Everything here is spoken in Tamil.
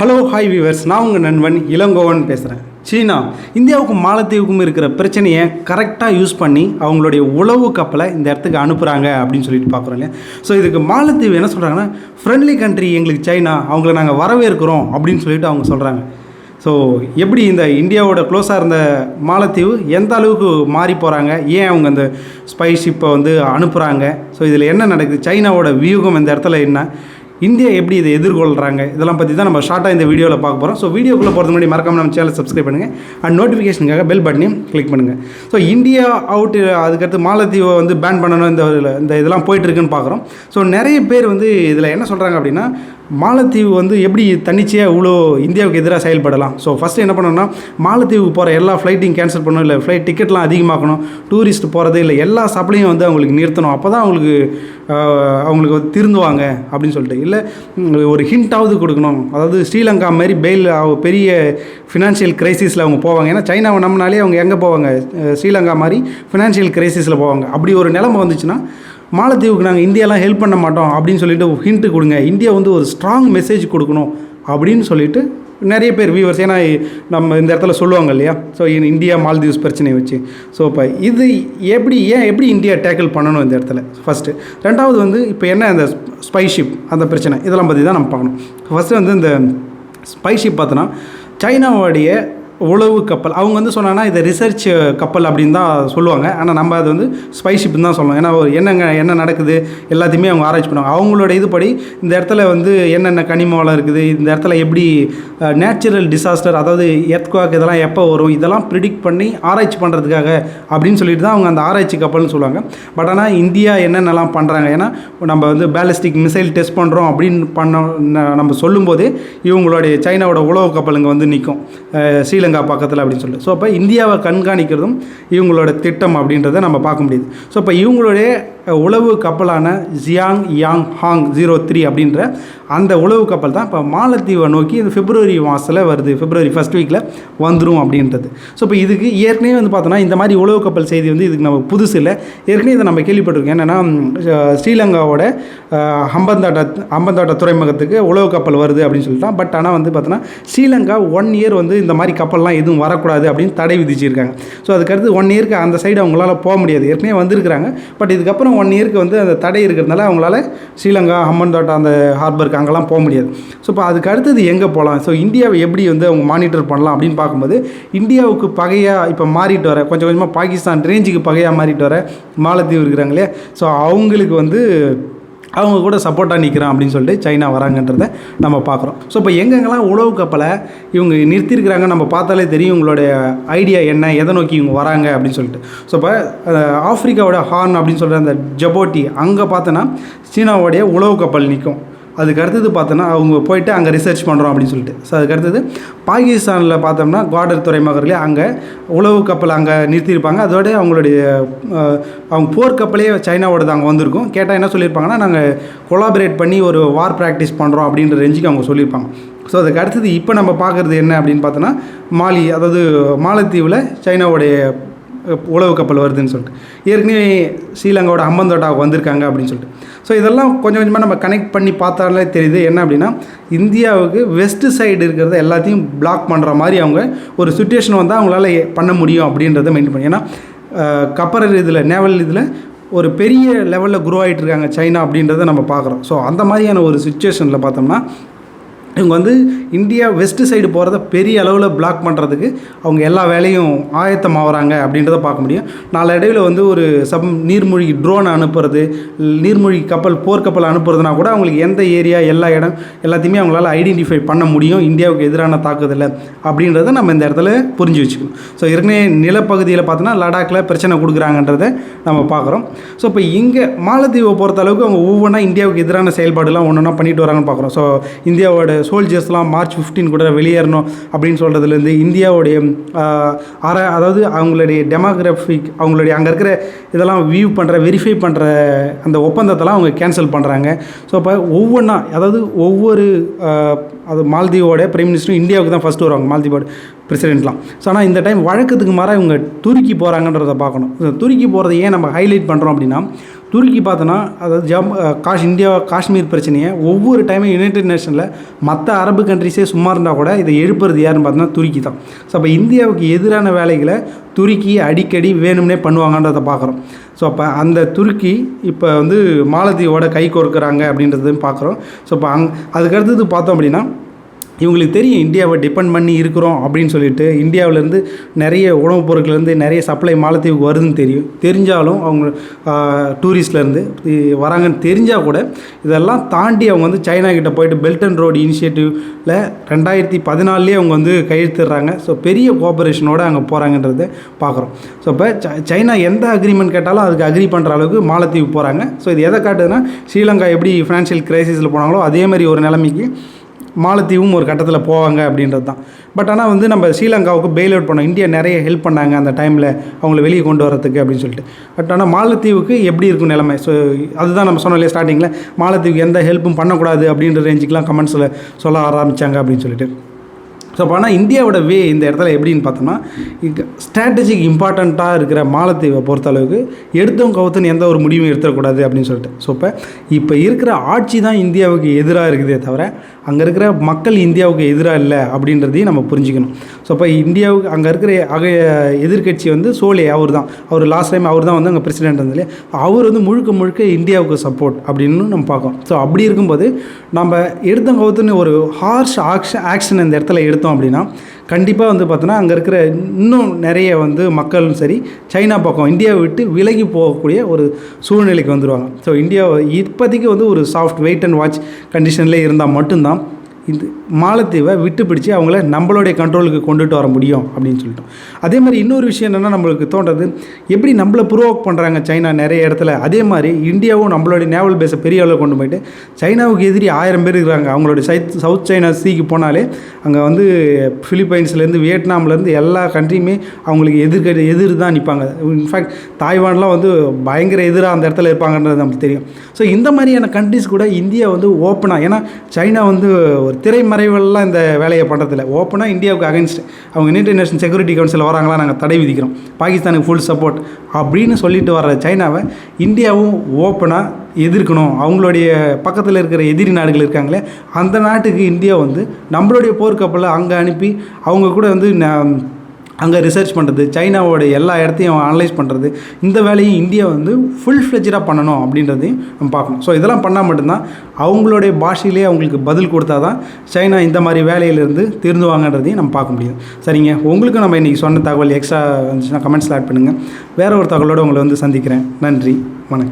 ஹலோ ஹாய் வியூவர்ஸ் நான் உங்கள் நண்பன் இளங்கோவன் பேசுகிறேன் சீனா இந்தியாவுக்கும் மாலத்தீவுக்கும் இருக்கிற பிரச்சனையை கரெக்டாக யூஸ் பண்ணி அவங்களுடைய உளவு கப்பலை இந்த இடத்துக்கு அனுப்புகிறாங்க அப்படின்னு சொல்லிட்டு பார்க்குறோம் இல்லையா? ஸோ இதுக்கு மாலத்தீவு என்ன சொல்கிறாங்கன்னா ஃப்ரெண்ட்லி கண்ட்ரி எங்களுக்கு சைனா அவங்கள நாங்கள் வரவேற்கிறோம் அப்படின்னு சொல்லிட்டு அவங்க சொல்கிறாங்க ஸோ எப்படி இந்த இந்தியாவோட க்ளோஸாக இருந்த மாலத்தீவு எந்த அளவுக்கு மாறி போகிறாங்க ஏன் அவங்க அந்த ஸ்பை ஷிப்பை வந்து அனுப்புகிறாங்க ஸோ இதில் என்ன நடக்குது? சைனாவோட வியூகம் இந்த இடத்துல என்ன? இந்தியா எப்படி இதை எதிர்கொள்கிறாங்க இதெல்லாம் பற்றி தான் நம்ம ஷார்ட்டாக இந்த வீடியோவில் பார்க்க போகிறோம் ஸோ வீடியோக்குள்ளே போகிறது முன்னாடி மறக்காம நம்ம சேனல் சப்ஸ்கிரைப் பண்ணுங்கள் அண்ட் நோட்டிஃபிகேஷனுக்காக பெல் பட்டனையும் கிளிக் பண்ணுங்கள் ஸோ இந்தியா அவுட் அதுக்கடுத்து மாலத்தீவை வந்து பேன் பண்ணணும் இந்த இந்த இதெல்லாம் போயிட்டுருக்குன்னு பார்க்குறோம். ஸோ நிறைய பேர் வந்து இதில் என்ன சொல்கிறாங்க அப்படின்னா மாலத்தீவு வந்து எப்படி தன்னிச்சையாக இவ்வளோ இந்தியாவுக்கு எதிராக செயல்படலாம்? ஸோ ஃபஸ்ட்டு என்ன பண்ணணும்னா மாலத்தீவுக்கு போகிற எல்லா ஃப்ளைட்டையும் கேன்சல் பண்ணணும் இல்லை ஃப்ளைட் டிக்கெட்லாம் அதிகமாக்கணும் டூரிஸ்ட் போகிறது இல்லை எல்லா சப்ளையும் வந்து அவங்களுக்கு நிறுத்தணும். அப்போ தான் அவங்களுக்கு அவங்களுக்கு வந்து திருந்துவாங்க அப்படின்னு சொல்லிட்டு. இல்லை ஒரு ஹிண்ட்டாவது கொடுக்கணும். அதாவது ஸ்ரீலங்கா மாதிரி பெயில் பெரிய ஃபினான்ஷியல் கிரைசிஸில் அவங்க போவாங்க. ஏன்னா சைனாவை நம்பினாலே அவங்க எங்கே போவாங்க? ஸ்ரீலங்கா மாதிரி ஃபினான்ஷியல் கிரைசிஸில் போவாங்க. அப்படி ஒரு நிலைமை வந்துச்சுன்னா மாலத்தீவுக்கு நாங்கள் இந்தியாலாம் ஹெல்ப் பண்ண மாட்டோம் அப்படின்னு சொல்லிட்டு ஹிண்ட்டு கொடுங்க. இந்தியா வந்து ஒரு ஸ்ட்ராங் மெசேஜ் கொடுக்கணும் அப்படின்னு சொல்லிட்டு நிறைய பேர் வியூவர்ஸ் ஏன்னா நம்ம இந்த இடத்துல சொல்லுவாங்க இல்லையா? ஸோ இந்தியா மால்தீவ்ஸ் பிரச்சனையை வச்சு. ஸோ இப்போ இது எப்படி ஏன் எப்படி இந்தியா டேக்கிள் பண்ணணும் இந்த இடத்துல? ஃபஸ்ட்டு ரெண்டாவது வந்து இப்போ என்ன அந்த ஸ்பைஷிப் அந்த பிரச்சனை? இதெல்லாம் பற்றி தான் நம்ம பார்க்கணும். ஃபஸ்ட்டு வந்து இந்த ஸ்பைஷிப் பார்த்தோன்னா சைனாவுடைய உளவு கப்பல். அவங்க வந்து சொன்னாங்கன்னா இதை ரிசர்ச் கப்பல் அப்படின்னு தான் சொல்லுவாங்க. ஆனால் நம்ம அது வந்து ஸ்பைஷிப்னு தான் சொல்லுவோம் ஏன்னா என்னங்க என்ன நடக்குது எல்லாத்தையுமே அவங்க ஆராய்ச்சி பண்ணுவாங்க. அவங்களோட இதுபடி இந்த இடத்துல வந்து என்னென்ன கனிம வளம் இருக்குது இந்த இடத்துல எப்படி நேச்சுரல் டிசாஸ்டர் அதாவது எர்த்குவாக் இதெல்லாம் எப்போ வரும் இதெல்லாம் ப்ரிடிக்ட் பண்ணி ஆராய்ச்சி பண்ணுறதுக்காக அப்படின்னு சொல்லிட்டு தான் அவங்க அந்த ஆராய்ச்சி கப்பல்னு சொல்லுவாங்க. பட் ஆனால் இந்தியா என்னென்னலாம் பண்ணுறாங்க ஏன்னா நம்ம வந்து பேலிஸ்டிக் மிசைல் டெஸ்ட் பண்ணுறோம் அப்படின்னு பண்ண ந- நம்ம சொல்லும்போது இவங்களுடைய சைனாவோட உளவு கப்பலுங்க வந்து நிற்கும் ஸ்ரீலங்கா பக்கத்தில் அப்படின்னு சொல்லி. ஸோ அப்போ இந்தியாவை கண்காணிக்கிறதும் இவங்களோட திட்டம் அப்படின்றத நம்ம பார்க்க முடியுது. ஸோ இப்போ இவங்களுடைய உளவு கப்பலான Xiang Yang Hong zero three அப்படின்ற அந்த உளவு கப்பல் தான் இப்போ மாலத்தீவை நோக்கி இந்த பிப்ரவரி மாதத்தில் வருது. பிப்ரவரி ஃபஸ்ட் வீக்கில் வந்துடும் அப்படின்றது. ஸோ இப்போ இதுக்கு ஏற்கனவே வந்து பார்த்தோன்னா இந்த மாதிரி உளவு கப்பல் செய்தி வந்து இதுக்கு நம்ம புதுசு இல்லை. ஏற்கனவே இதை நம்ம கேள்விப்பட்டிருக்கோம். என்னென்னா ஸ்ரீலங்காவோட ஹம்பந்தாட்டா ஹம்பந்தாட்டா துறைமுகத்துக்கு உளவு கப்பல் வருது அப்படின்னு சொல்லிட்டான் பட் ஆனால் வந்து பார்த்தோன்னா ஸ்ரீலங்கா ஒன் இயர் வந்து இந்த மாதிரி கப்பல்லாம் எதுவும் வரக்கூடாது அப்படின்னு தடை விதிச்சிருக்காங்க. ஸோ அதுக்கடுத்து ஒன் இயருக்கு அந்த சைடு அவங்களால போக முடியாது. ஏற்கனவே வந்திருக்கிறாங்க. பட் இதுக்கப்புறம் ஒன் இயருக்கு வந்து அந்த தடை இருக்கிறதுனால அவங்களால ஸ்ரீலங்கா ஹம்பன்தோட்டா அந்த ஹார்பருக்கு அங்கெல்லாம் போக முடியாது. ஸோ இப்போ அதுக்கு அடுத்தது எங்கே போகலாம் ஸோ இந்தியாவை எப்படி வந்து அவங்க மானிட்டர் பண்ணலாம் அப்படின்னு பார்க்கும்போது இந்தியாவுக்கு பகையாக இப்போ மாறிட்டு வர கொஞ்சம் கொஞ்சமாக பாகிஸ்தான் ரேஞ்சுக்கு பகையாக மாறிட்டு வர மாலத்தீவு இருக்கிறாங்க இல்லையா? ஸோ அவங்களுக்கு வந்து அவங்க கூட சப்போர்ட்டாக நிற்கிறான் அப்படின்னு சொல்லிட்டு சைனா வராங்கன்றத நம்ம பார்க்குறோம். ஸோ இப்போ எங்கெங்கெல்லாம் உழவு கப்பலை இவங்க நிறுத்தியிருக்கிறாங்க நம்ம பார்த்தாலே தெரியும் இவங்களுடைய ஐடியா என்ன எதை நோக்கி இவங்க வராங்க அப்படின்னு சொல்லிட்டு. ஸோ இப்போ ஆஃப்ரிக்காவோட ஹார்ன் அப்படின்னு சொல்கிற அந்த ஜபோட்டி அங்கே பார்த்தோன்னா சீனாவோடைய உழவு கப்பல் நிற்கும். அதுக்கு அடுத்தது பார்த்தோன்னா அவங்க போயிட்டு அங்கே ரிசர்ச் பண்ணுறோம் அப்படின்னு சொல்லிட்டு. ஸோ அதுக்கு அடுத்தது பாகிஸ்தானில் பார்த்தோம்னா குவாடர் துறைமுகர்களே அங்கே உளவு கப்பல் அங்கே நிறுத்தியிருப்பாங்க. அதோட அவங்களுடைய அவங்க போர் கப்பலே சைனாவோடது அங்கே வந்திருக்கும். கேட்டால் என்ன சொல்லியிருப்பாங்கன்னா நாங்கள் கொலாபரேட் பண்ணி ஒரு வார் ப்ராக்டிஸ் பண்ணுறோம் அப்படின்ற ரேஞ்சுக்கு அவங்க சொல்லியிருப்பாங்க. ஸோ அதுக்கு அடுத்தது இப்போ நம்ம பார்க்குறது என்ன அப்படின்னு பார்த்தோன்னா மாலி அதாவது மாலத்தீவில் சைனாவுடைய உழவு உளவு கப்பல் வருதுன்னு சொல்லிட்டு. ஏற்கனவே ஸ்ரீலங்காவோட அம்பந்தோட்டாவுக்கு வந்திருக்காங்க அப்படின்னு சொல்லிட்டு. ஸோ இதெல்லாம் கொஞ்சம் கொஞ்சமாக நம்ம கனெக்ட் பண்ணி பார்த்தாலே தெரியுது. என்ன அப்படின்னா இந்தியாவுக்கு வெஸ்ட் சைடு இருக்கிறத எல்லாத்தையும் பிளாக் பண்ணுற மாதிரி அவங்க ஒரு சுச்சுவேஷன் வந்தால் அவங்களால பண்ண முடியும் அப்படின்றத மெயின்டைன் பண்ணி. ஏன்னா கப்பற இதில் நேவல் இதில் ஒரு பெரிய லெவலில் குரோ ஆகிட்டு இருக்காங்க சைனா அப்படின்றத நம்ம பார்க்குறோம். ஸோ அந்த மாதிரியான ஒரு சுச்சுவேஷனில் பார்த்தோம்னா இவங்க வந்து இந்தியா வெஸ்ட் சைடு போகிறத பெரிய அளவில் பிளாக் பண்ணுறதுக்கு அவங்க எல்லா வேலையும் ஆயத்தம் ஆகிறாங்க அப்படின்றத பார்க்க முடியும். நாளடைவில் வந்து ஒரு சப் நீர்மூழ்கி ட்ரோன் அனுப்புறது நீர்மூழ்கி கப்பல் போர்க்கப்பல் அனுப்புறதுனா கூட அவங்களுக்கு எந்த ஏரியா எல்லா இடம் எல்லாத்தையுமே அவங்களால ஐடென்டிஃபை பண்ண முடியும். இந்தியாவுக்கு எதிரான தாக்குதலை அப்படின்றத நம்ம இந்த இடத்துல புரிஞ்சு வச்சுக்கணும். ஸோ ஏற்கனவே நிலப்பகுதியில் பார்த்தோன்னா லடாக்கில் பிரச்சனை கொடுக்குறாங்கன்றதை நம்ம பார்க்குறோம். ஸோ இப்போ இங்கே மாலத்தீவை பொறுத்த அளவுக்கு அவங்க ஒவ்வொன்றா இந்தியாவுக்கு எதிரான செயல்பாடுலாம் ஒன்று ஒன்றா பண்ணிட்டு வராங்கன்னு பார்க்குறோம். ஸோ இந்தியாவோட சோல்ஜர்ஸ்லாம் மார்ச் 15 கூட வெளியேறணும் அப்படின்னு சொல்கிறதுலேருந்து இந்தியாவுடைய அற அதாவது அவங்களுடைய டெமோக்ராஃபிக் அவங்களுடைய அங்கே இருக்கிற இதெல்லாம் வியூ பண்ணுற வெரிஃபை பண்ணுற அந்த ஒப்பந்தத்தெல்லாம் அவங்க கேன்சல் பண்ணுறாங்க ஸோ இப்போ ஒவ்வொன்றா அதாவது ஒவ்வொரு அது மால்தீவோட பிரைம் மினிஸ்டரும் இந்தியாவுக்கு தான் ஃபஸ்ட்டு வருவாங்க மால்தீவோட பிரசிடென்ட்லாம் ஸோ ஆனால் இந்த டைம் வழக்கத்துக்கு மாறாக இவங்க துருக்கி போகிறாங்கன்றத பார்க்கணும். துருக்கி போகிறத ஏன் நம்ம ஹைலைட் பண்ணுறோம் அப்படின்னா துருக்கி பார்த்தோன்னா அதாவது ஜம் காஷ் இந்தியா காஷ்மீர் பிரச்சனையை ஒவ்வொரு டைமும் யுனைடெட் நேஷனில் மற்ற அரபு கண்ட்ரிஸே சும்மா இருந்தால் கூட இதை எழுப்புறது யாருன்னு பார்த்தோன்னா துருக்கி தான். ஸோ அப்போ இந்தியாவுக்கு எதிரான வேலைகளை துருக்கி அடிக்கடி வேணும்னே பண்ணுவாங்கன்றதை பார்க்குறோம். ஸோ அப்போ அந்த துருக்கி இப்போ வந்து மாலத்தீவோட கை கோர்க்குறாங்க அப்படின்றதையும் பார்க்குறோம். ஸோ இப்போ அங் அதுக்கடுத்தது பார்த்தோம் அப்படின்னா இவங்களுக்கு தெரியும் இந்தியாவை டிபெண்ட் பண்ணி இருக்கிறோம் அப்படின்னு சொல்லிட்டு இந்தியாவிலேருந்து நிறைய உணவுப் பொருட்கள்லேருந்து நிறைய சப்ளை மாலத்தீவுக்கு வருதுன்னு தெரியும். தெரிஞ்சாலும் அவங்க டூரிஸ்ட்லேருந்து வராங்கன்னு தெரிஞ்சால் கூட இதெல்லாம் தாண்டி அவங்க வந்து சைனா கிட்ட போயிட்டு பெல்ட் அண்ட் ரோடு இனிஷியேட்டிவில் ரெண்டாயிரத்தி பதினாலே அவங்க வந்து கையெழுத்துடுறாங்க. ஸோ பெரிய கோஆபரேஷனோடு அங்கே போகிறாங்கன்றத பார்க்குறோம் ஸோ இப்போ ச- சைனா எந்த அக்ரிமெண்ட் கேட்டாலும் அதுக்கு அக்ரி பண்ணுற அளவுக்கு மாலத்தீவு போகிறாங்க ஸோ இது எதை காட்டுதுன்னா ஸ்ரீலங்கா எப்படி ஃபினான்ஷியல் கிரைசிஸில் போனாங்களோ அதே மாதிரி ஒரு நிலைமைக்கு மாலத்தீவும் ஒரு கட்டத்தில் போவாங்க அப்படின்றது தான். பட் ஆனால் வந்து நம்ம ஸ்ரீலங்காவுக்கு பெயில் அவுட் பண்ணோம் இந்தியா நிறைய ஹெல்ப் பண்ணாங்க அந்த டைமில் அவங்கள வெளியே கொண்டு வரதுக்கு அப்படின்னு சொல்லிட்டு. பட் ஆனால் மாலத்தீவுக்கு எப்படி இருக்கும் நிலைமை? ஸோ அதுதான் நம்ம சொன்னோம் இல்லையா ஸ்டார்டிங்கில் மாலத்தீவுக்கு எந்த ஹெல்ப்பும் பண்ணக்கூடாது அப்படின்ற ரேஞ்சுக்கெலாம் கமெண்ட்ஸில் சொல்ல ஆரம்பித்தாங்க அப்படின்னு சொல்லிட்டு. ஸோ அப்போ ஆனால் இந்தியாவோட வே இந்த இடத்துல எப்படின்னு பார்த்தோம்னா ஸ்ட்ராட்டஜிக் இம்பார்ட்டண்ட்டாக இருக்கிற மாலத்தீவை பொறுத்தளவுக்கு எடுத்தும் கவுத்துன்னு எந்த ஒரு முடிவும் எடுத்துடக்கூடாது அப்படின்னு சொல்லிட்டு. ஸோ இப்போ இப்போ இருக்கிற ஆட்சி தான் இந்தியாவுக்கு எதிராக இருக்குதே தவிர அங்கே இருக்கிற மக்கள் இந்தியாவுக்கு எதிராக இல்லை அப்படின்றதையும் நம்ம புரிஞ்சுக்கணும். ஸோ இப்போ இந்தியாவுக்கு அங்கே இருக்கிற அக எதிர்க்கட்சி வந்து சோலே அவர் தான் அவர் லாஸ்ட் டைம் அவர் தான் வந்து அங்கே பிரசிடென்ட் இருந்தாலே அவர் வந்து முழுக்க முழுக்க இந்தியாவுக்கு சப்போர்ட் அப்படின்னு நம்ம பார்க்கோம் ஸோ அப்படி இருக்கும்போது நம்ம எடுத்தோம் கவுத்துன்னு ஒரு ஹார்ஷ் ஆக்ஷன் ஆக்ஷன் இந்த இடத்துல எடுத்தோம் அப்படின்னா கண்டிப்பாக வந்து பார்த்தோன்னா அங்கே இருக்கிற இன்னும் நிறைய வந்து மக்களும் சரி சைனா பக்கம் இந்தியாவை விட்டு விலகி போகக்கூடிய ஒரு சூழ்நிலைக்கு வந்துடுவாங்க ஸோ இந்தியா இப்போதைக்கு வந்து ஒரு சாஃப்ட் வெயிட் அண்ட் வாட்ச் கண்டிஷன்லேயே இருந்தால் மட்டும்தான் இந்த மாலத்தீவை விட்டு பிடிச்சி அவங்கள நம்மளுடைய கண்ட்ரோலுக்கு கொண்டுட்டு வர முடியும் அப்படின்னு சொல்லிட்டோம். அதே மாதிரி இன்னொரு விஷயம் என்னென்னா நம்மளுக்கு தோன்றது எப்படி நம்மளை ப்ரோவோக் பண்ணுறாங்க சைனா நிறைய இடத்துல அதே மாதிரி இந்தியாவும் நம்மளுடைய நேவல் பேஸை பெரிய அளவில் கொண்டு போயிட்டு சைனாவுக்கு எதிரி ஆயிரம் பேர் இருக்கிறாங்க. அவங்களுடைய சைத் சவுத் சைனா சீக்கு போனாலே அங்கே வந்து ஃபிலிப்பைன்ஸ்லேருந்து வியட்நாம்லேருந்து எல்லா கண்ட்ரியுமே அவங்களுக்கு எதிர்க்க எதிர் தான் நிற்பாங்க இன்ஃபேக்ட் தாய்வான்லாம் வந்து பயங்கர எதிராக அந்த இடத்துல இருப்பாங்கன்றது நமக்கு தெரியும். ஸோ இந்த மாதிரியான கண்ட்ரிஸ் கூட இந்தியா வந்து ஓப்பனாக ஏன்னா சைனா வந்து ஒரு திரைமறைவெல்லாம் இந்த வேலையை பண்ணுறதில்ல ஓப்பனாக இந்தியாவுக்கு அகைன்ஸ்ட் அவங்க யுனைடெட் நேஷன் செக்யூரிட்டி கவுன்சில் வராங்களா நாங்கள் தடை விதிக்கிறோம். பாகிஸ்தானுக்கு ஃபுல் சப்போர்ட் அப்படின்னு சொல்லிட்டு வர சைனாவை இந்தியாவும் ஓப்பனாக எதிர்க்கணும். அவங்களுடைய பக்கத்தில் இருக்கிற எதிரி நாடுகள் இருக்காங்களே அந்த நாட்டுக்கு இந்தியா வந்து நம்மளுடைய போர்க்கப்பலை அங்கே அனுப்பி அவங்க கூட வந்து ந- அங்கே ரிசர்ச் பண்ணுறது சைனாவோட எல்லா இடத்தையும் அனலைஸ் பண்ணுறது இந்த வேலையும் இந்தியா வந்து ஃபுல் ஃப்ளெஜராக பண்ணணும் அப்படின்றதையும் நம்ம பார்க்கணும். ஸோ இதெல்லாம் பண்ணால் மட்டும்தான் அவங்களுடைய பாஷையிலே அவங்களுக்கு பதில் கொடுத்தா தான் சைனா இந்த மாதிரி வேலையிலேருந்து திருந்துவாங்கன்றதையும் நம்ம பார்க்க முடியும். சரிங்க உங்களுக்கு நம்ம இன்றைக்கி சொன்ன தகவல் எக்ஸ்ட்ரா வந்துச்சுன்னா கமெண்ட்ஸில் ஆட் பண்ணுங்கள் வேறு ஒரு தகவலோடு உங்களை வந்து சந்திக்கிறேன். நன்றி வணக்கம்.